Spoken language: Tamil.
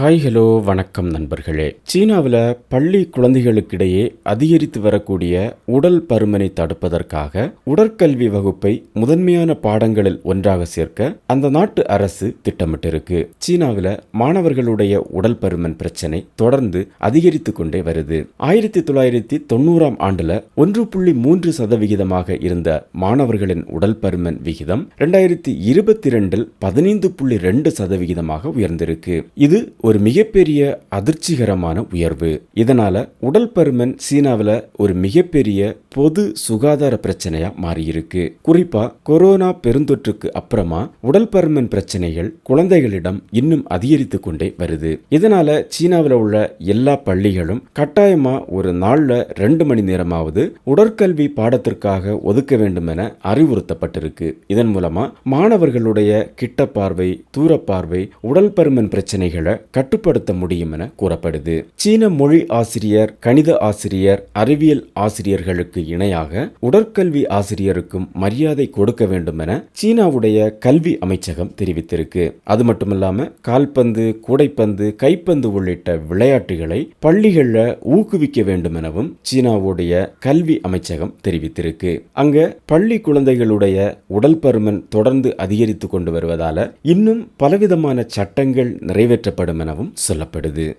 ஹாய் ஹலோ வணக்கம் நண்பர்களே. சீனாவில் பள்ளி குழந்தைகளுக்கிடையே அதிகரித்து வரக்கூடிய உடல் பருமனை தடுப்பதற்காக உடற்கல்வி வகுப்பை முதன்மையான பாடங்களில் ஒன்றாக சேர்க்க அந்த நாட்டு அரசு திட்டமிட்டிருக்கு. சீனாவில் மாணவர்களுடைய உடல் பருமன் பிரச்சனை தொடர்ந்து அதிகரித்து கொண்டே வருது. ஆயிரத்தி தொள்ளாயிரத்தி தொண்ணூறாம் ஆண்டுல ஒன்று புள்ளி மூன்று சதவிகிதமாக இருந்த மாணவர்களின் உடல் பருமன் விகிதம் ரெண்டாயிரத்தி இருபத்தி ரெண்டில் பதினைந்து புள்ளி ரெண்டு சதவிகிதமாக உயர்ந்திருக்கு. இது ஒரு மிகப்பெரிய அதிர்ச்சிகரமான உயர்வு. இதனால உடல் பருமன் சீனாவில் ஒரு மிகப்பெரிய பொது சுகாதார பிரச்சனையா மாறியிருக்கு. குறிப்பா கொரோனா பெருந்தொற்றுக்கு அப்புறமா உடல் பருமன் பிரச்சனைகள் குழந்தைகளிடம் இன்னும் அதிகரித்து கொண்டே வருது. இதனால சீனாவில் உள்ள எல்லா பள்ளிகளும் கட்டாயமா ஒரு நாள்ல ரெண்டு மணி நேரமாவது உடற்கல்வி பாடத்திற்காக ஒதுக்க வேண்டும் என அறிவுறுத்தப்பட்டிருக்கு. இதன் மூலமா மாணவர்களுடைய கிட்ட பார்வை தூர பார்வை உடல் பருமன் பிரச்சனைகளை கட்டுப்படுத்த முடியும் என கூறப்படுது. சீன மொழி ஆசிரியர் கணித ஆசிரியர் அறிவியல் ஆசிரியர்களுக்கு இணையாக உடற்கல்வி ஆசிரியருக்கும் மரியாதை கொடுக்க வேண்டும் என சீனாவுடைய கல்வி அமைச்சகம் தெரிவித்திருக்கு. அது மட்டுமில்லாம கால்பந்து கூடைப்பந்து கைப்பந்து உள்ளிட்ட விளையாட்டுகளை பள்ளிகளில் ஊக்குவிக்க வேண்டும் எனவும் சீனாவுடைய கல்வி அமைச்சகம் தெரிவித்திருக்கு. அங்க பள்ளி குழந்தைகளுடைய உடல் பருமன் தொடர்ந்து அதிகரித்து கொண்டு வருவதால இன்னும் பலவிதமான சட்டங்கள் நிறைவேற்றப்படும் எனவும் சொல்லப்படுது.